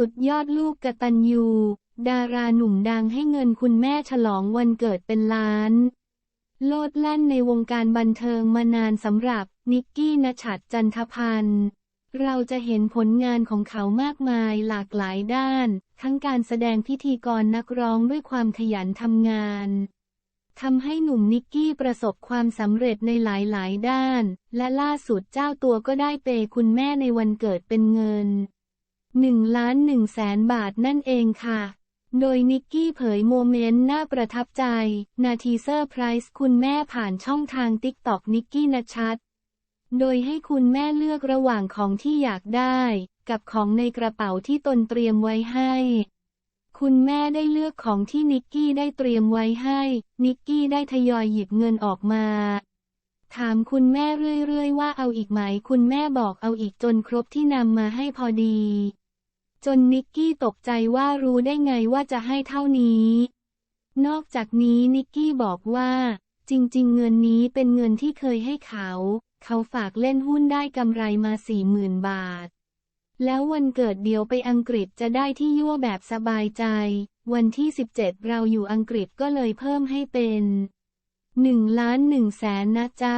สุดยอดลูกกตัญญู ดาราหนุ่มดังให้เงินคุณแม่ฉลองวันเกิดเป็นล้าน โลดแล่นในวงการบันเทิงมานานสำหรับ นิกกี้นชัดจันทพันธ์เราจะเห็นผลงานของเขามากมายหลากหลายด้าน ทั้งการแสดงพิธีกรนักร้องด้วยความขยันทำงานทำให้หนุ่มนิกกี้ประสบความสำเร็จในหลายๆ ด้าน และล่าสุดเจ้าตัวก็ได้เปย์คุณแม่ในวันเกิดเป็นเงิน 1ล้าน1แสนบาทนั่นเองค่ะ โดยนิกกี้เผยโมเมนต์น่าประทับใจ นาทีเซอร์ไพรส์คุณแม่ผ่านช่องทางติ๊กต็อกนิกกี้นชัด โดยให้คุณแม่เลือกระหว่างของที่อยากได้ กับของในกระเป๋าที่ตนเตรียมไว้ให้คุณแม่ได้เลือกของที่นิกกี้ได้เตรียมไว้ให้ นิกกี้ได้ทยอยหยิบเงินออกมา ถามคุณแม่เรื่อยๆว่าเอาอีกไหม คุณแม่บอกเอาอีกจนครบที่นำมาให้พอดี จนนิกกี้ตกใจว่ารู้ได้ไงว่าจะให้เท่านี้ นอกจากนี้นิกกี้บอกว่า จริง ๆ เงินนี้เป็นเงินที่เคยให้เขา เขาฝากเล่นหุ้นได้กำไรมาสี่หมื่นบาท แล้ววันเกิดเดียวไปอังกฤษจะได้ที่ยั่วแบบสบายใจ วันที่ 17 เราอยู่อังกฤษก็เลยเพิ่มให้เป็น1ล้าน1แสนนะจ๊ะ